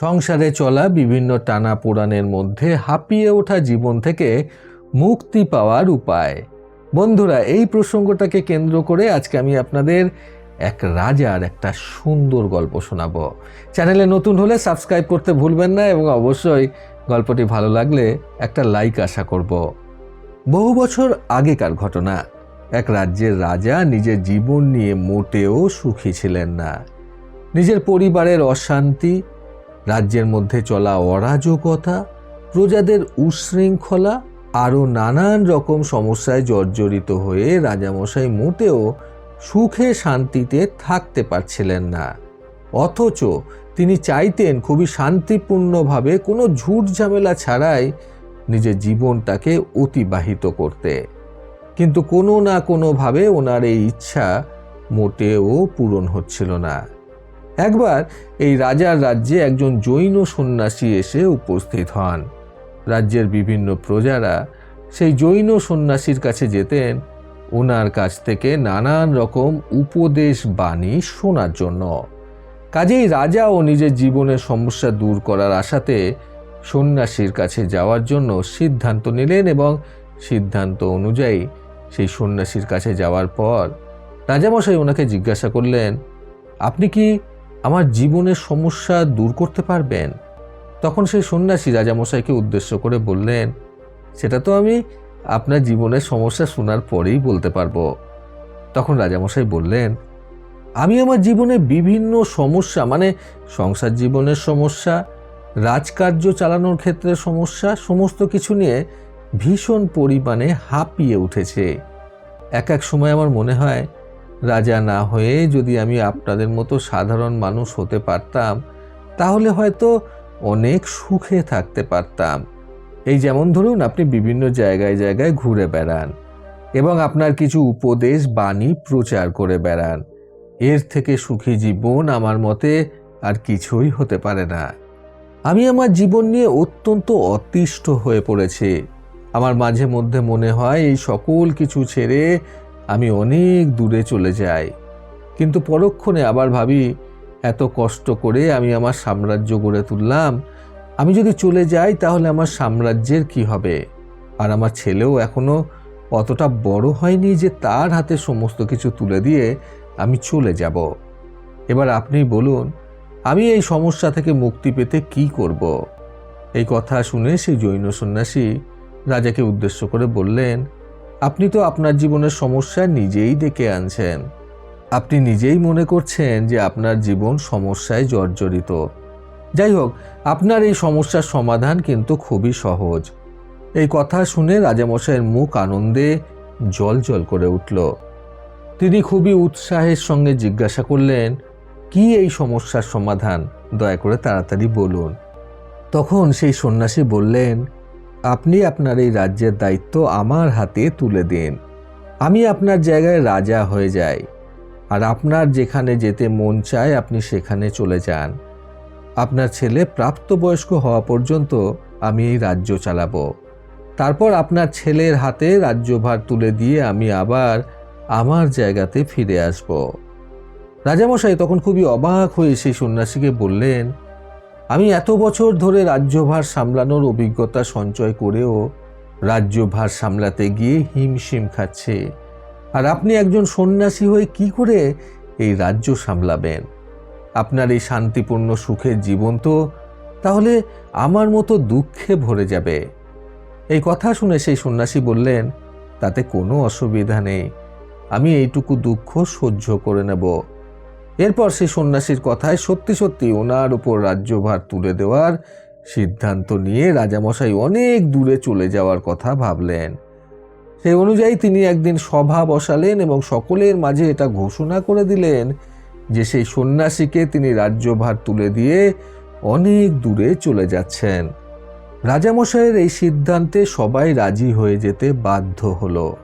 সংসারে চলা বিভিন্ন টানা পোড়ানের মধ্যে হাঁপিয়ে ওঠা জীবন থেকে মুক্তি পাওয়ার উপায়। বন্ধুরা, এই প্রসঙ্গটাকে কেন্দ্র করে আজকে আমি আপনাদের এক রাজার একটা সুন্দর গল্প শোনাবো। চ্যানেলে নতুন হলে সাবস্ক্রাইব করতে ভুলবেন না এবং অবশ্যই গল্পটি ভালো লাগলে একটা লাইক আশা করব। বহু বছর আগেকার ঘটনা। এক রাজ্যের রাজা নিজের জীবন নিয়ে মোটেও সুখী ছিলেন না। নিজের পরিবারের অশান্তি রাজ্যের মধ্যে চলা অরাজকতা, প্রজাদের উশৃঙ্খলা, আরও নানান রকম সমস্যায় জর্জরিত হয়ে রাজামশাই মোটেও সুখে শান্তিতে থাকতে পারছিলেন না। অথচ তিনি চাইতেন খুবই শান্তিপূর্ণভাবে কোনো ঝুট ঝামেলা ছাড়াই নিজের জীবনটাকে অতিবাহিত করতে। কিন্তু কোনো না কোনোভাবে ওনার এই ইচ্ছা মোটেও পূরণ হচ্ছিল না। একবার এই রাজার রাজ্যে একজন জৈন সন্ন্যাসী এসে উপস্থিত হন। রাজ্যের বিভিন্ন প্রজারা সেই জৈন সন্ন্যাসীর কাছে যেতেন ওনার কাছ থেকে নানান রকম উপদেশ বাণী শোনার জন্য। কাজেই রাজা ও নিজের জীবনের সমস্যা দূর করার আশাতে সন্ন্যাসীর কাছে যাওয়ার জন্য সিদ্ধান্ত নিলেন এবং সিদ্ধান্ত অনুযায়ী সেই সন্ন্যাসীর কাছে যাওয়ার পর রাজামশাই ওনাকে জিজ্ঞাসা করলেন, আপনি কি আমার জীবনের সমস্যা দূর করতে পারবেন? তখন সেই সন্ন্যাসী রাজামশাইকে উদ্দেশ্য করে বললেন, সেটা তো আমি আপনার জীবনের সমস্যা শোনার পরেই বলতে পারব। তখন রাজামশাই বললেন, আমি আমার জীবনে বিভিন্ন সমস্যা মানে সংসার জীবনের সমস্যা, রাজকার্য চালানোর ক্ষেত্রে সমস্যা, সমস্ত কিছু নিয়ে ভীষণ পরিমাণে হাঁপিয়ে উঠেছে। এক এক সময় আমার মনে হয় রাজা না হয়ে যদি আমি আপনাদের মতো সাধারণ মানুষ হতে পারতাম, তাহলে হয়তো অনেক সুখে থাকতে পারতাম। এই যেমন ধরুন, আপনি বিভিন্ন জায়গায় জায়গায় ঘুরে বেড়ান এবং আপনার কিছু উপদেশ, বাণী প্রচার করে বেড়ান। এর থেকে সুখী জীবন আমার মতে আর কিছুই হতে পারে না। আমি আমার জীবন নিয়ে অত্যন্ত অতিষ্ঠ হয়ে পড়েছি। আমার মাঝে মধ্যে মনে হয় এই সকল কিছু ছেড়ে আমি অনেক দূরে চলে যাই। কিন্তু পরক্ষণে আবার ভাবি, এত কষ্ট করে আমি আমার সাম্রাজ্য গড়ে তুললাম। আমি যদি চলে যাই, তাহলে আমার সাম্রাজ্যের কি হবে? আর আমার ছেলেও এখনও অতটা বড় হয়নি যে তার হাতে সমস্ত কিছু তুলে দিয়ে আমি চলে যাব। এবার আপনি বলুন, আমি এই সমস্যা থেকে মুক্তি পেতে কি করব? এই কথা শুনে সেই জৈন সন্ন্যাসী রাজাকে উদ্দেশ্য করে বললেন আপনি তো আপনার জীবনের সমস্যা নিজেই ডেকে আনছেন। আপনি নিজেই মনে করছেন যে আপনার জীবন সমস্যায় জর্জরিত। যাই হোক, আপনার এই সমস্যার সমাধান কিন্তু খুবই সহজ। এই কথা শুনে রাজামশাইয়ের মুখ আনন্দে জল জল করে উঠল। তিনি খুবই উৎসাহের সঙ্গে জিজ্ঞাসা করলেন, কি এই সমস্যার সমাধান? দয়া করে তাড়াতাড়ি বলুন। তখন সেই সন্ন্যাসী বললেন আপনি আপনার এই রাজ্যের দায়িত্ব আমার হাতে তুলে দিন। আমি আপনার জায়গায় রাজা হয়ে যাই। আর আপনার যেখানে যেতে মন চায়, আপনি সেখানে চলে যান। আপনার ছেলে প্রাপ্তবয়স্ক হওয়া পর্যন্ত আমি এই রাজ্য চালাবো। তারপর আপনার ছেলের হাতে রাজ্যভার তুলে দিয়ে আমি আবার আমার জায়গাতে ফিরে আসব। রাজামশাই তখন খুবই অবাক হয়ে সেই সন্ন্যাসীকে বললেন আমি এত বছর ধরে রাজ্যভার সামলানোর অভিজ্ঞতা সঞ্চয় করেও রাজ্যভার সামলাতে গিয়ে হিমশিম খাচ্ছে। আর আপনি একজন সন্ন্যাসী হয়ে কি করে এই রাজ্য সামলাবেন? আপনার এই শান্তিপূর্ণ সুখের জীবন তো তাহলে আমার মতো দুঃখে ভরে যাবে। এই কথা শুনে সেই সন্ন্যাসী বললেন, তাতে কোনো অসুবিধা নেই। আমি এইটুকু দুঃখ সহ্য করে নেব। এরপর সেই সন্ন্যাসীর কথায় সত্যি সত্যি ওনার উপর রাজ্যভার তুলে দেওয়ার সিদ্ধান্ত নিয়ে রাজামশাই অনেক দূরে চলে যাওয়ার কথা ভাবলেন। সেই অনুযায়ী তিনি একদিন সভা বসালেন এবং সকলের মাঝে এটা ঘোষণা করে দিলেন যে সেই সন্ন্যাসীকে তিনি রাজ্যভার তুলে দিয়ে অনেক দূরে চলে যাচ্ছেন। রাজামশাইয়ের এই সিদ্ধান্তে সবাই রাজি হয়ে যেতে বাধ্য হলো।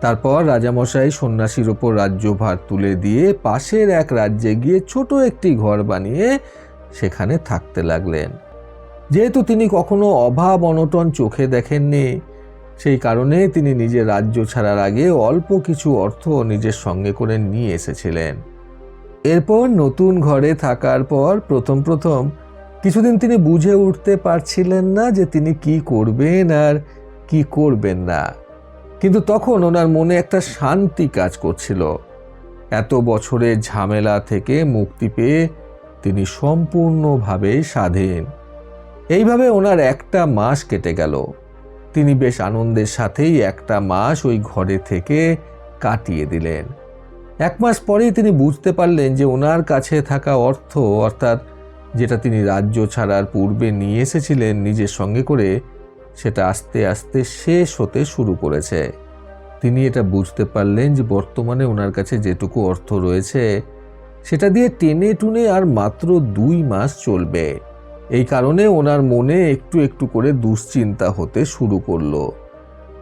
তারপর রাজামশাই সন্ন্যাসীর ওপর রাজ্যভার তুলে দিয়ে পাশের এক রাজ্যে গিয়ে ছোট একটি ঘর বানিয়ে সেখানে থাকতে লাগলেন। যেহেতু তিনি কখনো অভাব অনটন চোখে দেখেননি, সেই কারণে তিনি নিজের রাজ্য ছাড়ার আগে অল্প কিছু অর্থ নিজের সঙ্গে করে নিয়ে এসেছিলেন। এরপর নতুন ঘরে থাকার পর প্রথম প্রথম কিছুদিন তিনি বুঝে উঠতে পারছিলেন না যে তিনি কি করবেন আর কি করবেন না। কিন্তু তখন ওনার মনে একটা শান্তি কাজ করছিল। এত বছরের ঝামেলা থেকে মুক্তি পেয়ে তিনি সম্পূর্ণভাবে স্বাধীন। এইভাবে ওনার একটা মাস কেটে গেল। তিনি বেশ আনন্দের সাথেই একটা মাস ওই ঘরে থেকে কাটিয়ে দিলেন। এক মাস পরেই তিনি বুঝতে পারলেন যে ওনার কাছে থাকা অর্থ, অর্থাৎ যেটা তিনি রাজ্য ছাড়ার পূর্বে নিয়ে এসেছিলেন নিজের সঙ্গে করে সেটা আস্তে আস্তে শেষ হতে শুরু করেছে। তিনি এটা বুঝতে পারলেন যে বর্তমানে ওনার কাছে যেটুকু অর্থ রয়েছে, সেটা দিয়ে টেনে টুনে আর মাত্র দুই মাস চলবে। এই কারণে ওনার মনে একটু একটু করে দুশ্চিন্তা হতে শুরু করল।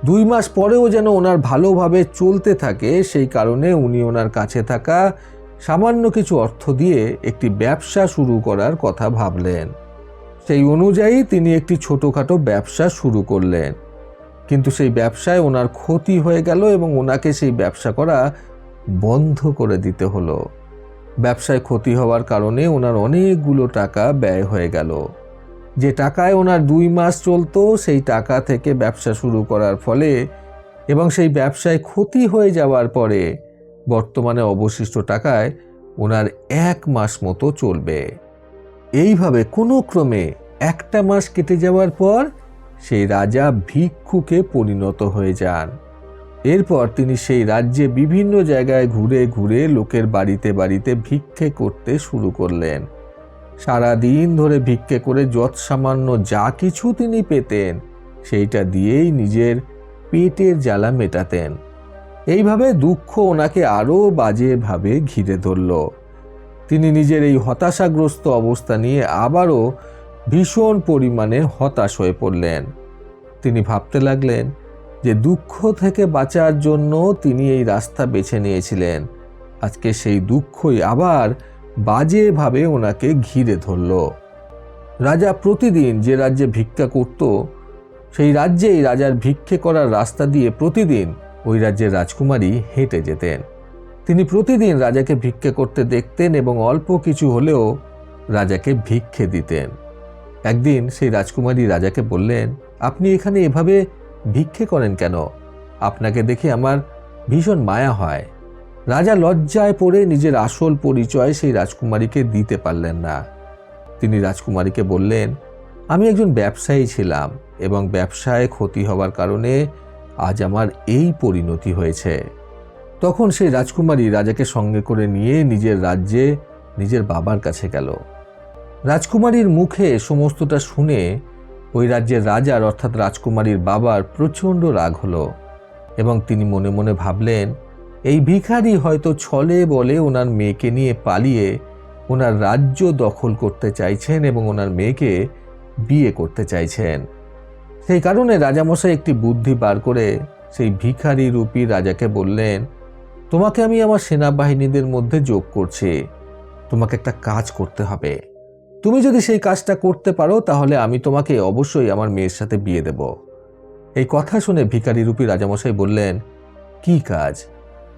দুই মাস পরেও যেন ওনার ভালোভাবে চলতে থাকে, সেই কারণে উনি ওনার কাছে থাকা সামান্য কিছু অর্থ দিয়ে একটি ব্যবসা শুরু করার কথা ভাবলেন। সেই অনুযায়ী তিনি একটি ছোটোখাটো ব্যবসা শুরু করলেন। কিন্তু সেই ব্যবসায় ওনার ক্ষতি হয়ে গেল এবং ওনাকে সেই ব্যবসা করা বন্ধ করে দিতে হলো। ব্যবসায় ক্ষতি হওয়ার কারণে ওনার অনেকগুলো টাকা ব্যয় হয়ে গেল। যে টাকায় ওনার দুই মাস চলতো, সেই টাকা থেকে ব্যবসা শুরু করার ফলে এবং সেই ব্যবসায় ক্ষতি হয়ে যাওয়ার পরে বর্তমানে অবশিষ্ট টাকায় ওনার এক মাস মতো চলবে। এইভাবে কোনো ক্রমে একটা মাস কেটে যাওয়ার পর সেই রাজা ভিক্ষুকে পরিণত হয়ে যান। এরপর তিনি সেই রাজ্যে বিভিন্ন জায়গায় ঘুরে ঘুরে লোকের বাড়িতে বাড়িতে ভিক্ষে করতে শুরু করলেন। সারা দিন ধরে ভিক্ষে করে যৎ সামান্য যা কিছু তিনি পেতেন, সেইটা দিয়েই নিজের পেটের জ্বালা মেটাতেন। এইভাবে দুঃখ ওনাকে আরও বাজেভাবে ঘিরে ধরল। তিনি নিজের এই হতাশাগ্রস্ত অবস্থা নিয়ে আবারও ভীষণ পরিমাণে হতাশ হয়ে পড়লেন। তিনি ভাবতে লাগলেন যে দুঃখ থেকে বাঁচার জন্য তিনি এই রাস্তা বেছে নিয়েছিলেন। আজকে সেই দুঃখই আবার বাজেভাবে ওনাকে ঘিরে ধরল। রাজা প্রতিদিন যে রাজ্যে ভিক্ষা করত, সেই রাজ্যেই রাজার ভিক্ষে করার রাস্তা দিয়ে প্রতিদিন ওই রাজ্যের রাজকুমারী হেঁটে যেতেন। তিনি প্রতিদিন রাজাকে ভিক্ষে করতে দেখতেন এবং অল্প কিছু হলেও রাজাকে ভিক্ষে দিতেন। একদিন সেই রাজকুমারী রাজাকে বললেন, আপনি এখানে এভাবে ভিক্ষে করেন কেন? আপনাকে দেখে আমার ভীষণ মায়া হয়। রাজা লজ্জায় পড়ে নিজের আসল পরিচয় সেই রাজকুমারীকে দিতে পারলেন না। তিনি রাজকুমারীকে বললেন, আমি একজন ব্যবসায়ী ছিলাম এবং ব্যবসায় ক্ষতি হওয়ার কারণে আজ আমার এই পরিণতি হয়েছে। তখন সেই রাজকুমারী রাজাকে সঙ্গে করে নিয়ে নিজের রাজ্যে নিজের বাবার কাছে গেল। রাজকুমারীর মুখে সমস্তটা শুনে ওই রাজ্যের রাজার অর্থাৎ রাজকুমারীর বাবার প্রচণ্ড রাগ হলো এবং তিনি মনে মনে ভাবলেন, এই ভিখারি হয়তো ছলে বলে ওনার মেয়েকে নিয়ে পালিয়ে ওনার রাজ্য দখল করতে চাইছেন এবং ওনার মেয়েকে বিয়ে করতে চাইছেন। সেই কারণে রাজামশাই একটি বুদ্ধি বার করে সেই ভিখারি রূপী রাজাকে বললেন তোমাকে আমি আমার সেনাবাহিনীদের মধ্যে যোগ করছি। তোমাকে একটা কাজ করতে হবে। তুমি যদি সেই কাজটা করতে পারো, তাহলে আমি তোমাকে অবশ্যই আমার মেয়ের সাথে বিয়ে দেব। এই কথা শুনে ভিখারি রূপী রাজামশাই বললেন, কি কাজ?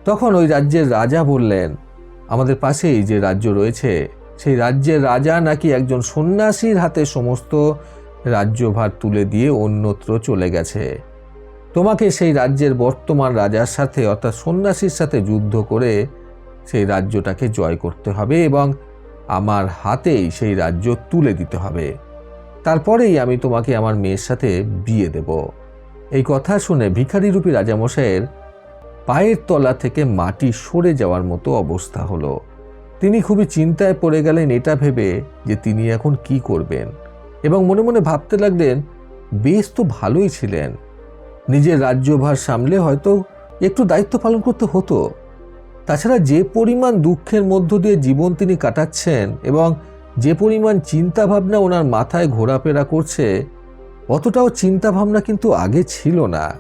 তখন ওই রাজ্যের রাজা বললেন, আমাদের পাশেই যে রাজ্য রয়েছে, সেই রাজ্যের রাজা নাকি একজন সন্ন্যাসীর হাতে সমস্ত রাজ্যভার তুলে দিয়ে অন্যত্র চলে গেছে। তোমাকে সেই রাজ্যের বর্তমান রাজার সাথে, অর্থাৎ সন্ন্যাসীর সাথে যুদ্ধ করে সেই রাজ্যটাকে জয় করতে হবে এবং আমার হাতেই সেই রাজ্য তুলে দিতে হবে। তারপরেই আমি তোমাকে আমার মেয়ের সাথে বিয়ে দেব। এই কথা শুনে ভিখারিরূপী রাজামশাইয়ের পায়ের তলা থেকে মাটি সরে যাওয়ার মতো অবস্থা হলো। তিনি খুবই চিন্তায় পড়ে গেলেন এটা ভেবে যে তিনি এখন কি করবেন এবং মনে মনে ভাবতে লাগলেন, বেশ তো ভালোই ছিলেন। নিজের রাজ্যভার সামলে হয়তো একটু দায়িত্ব পালন করতে হতো। তাছাড়া যে পরিমাণ দুঃখের মধ্য দিয়ে জীবন তিনি কাটাচ্ছেন এবং যে পরিমাণ চিন্তাভাবনা ওনার মাথায় ঘোরাফেরা করছে, অতটাও চিন্তাভাবনা কিন্তু আগে ছিল না।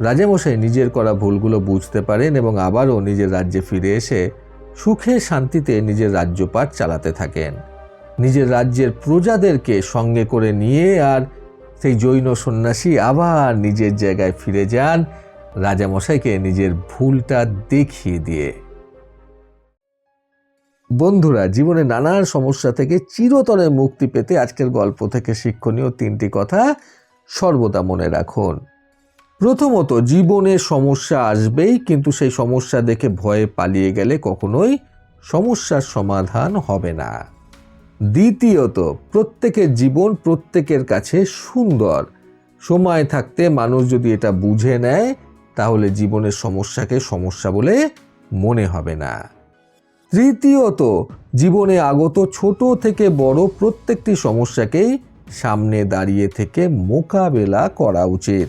রাজামশাই নিজের করা ভুলগুলো বুঝতে পারেন এবং আবারও নিজের রাজ্যে ফিরে এসে সুখে শান্তিতে নিজের রাজ্যপাট চালাতে থাকেন। নিজের রাজ্যের প্রজাদেরকে সঙ্গে করে নিয়ে আর সেই জৈন সন্ন্যাসী আবার নিজের জায়গায় ফিরে যান। রাজামশাইকে নিজের ভুলটা দেখিয়ে দিয়ে। বন্ধুরা, জীবনে নানান সমস্যা থেকে চিরতরে মুক্তি পেতে আজকের গল্প থেকে শিক্ষণীয় তিনটি কথা সর্বদা মনে রাখুন। প্রথমত, জীবনে সমস্যা আসবেই, কিন্তু সেই সমস্যা দেখে ভয়ে পালিয়ে গেলে কখনোই সমস্যার সমাধান হবে না। দ্বিতীয়ত, প্রত্যেকের জীবন প্রত্যেকের কাছে সুন্দর। সময় থাকতে মানুষ যদি এটা বুঝে নেয়, তাহলে জীবনের সমস্যাকে সমস্যা বলে মনে হবে না। তৃতীয়ত, জীবনে আগত ছোট থেকে বড় প্রত্যেকটি সমস্যাকেই সামনে দাঁড়িয়ে থেকে মোকাবেলা করা উচিত।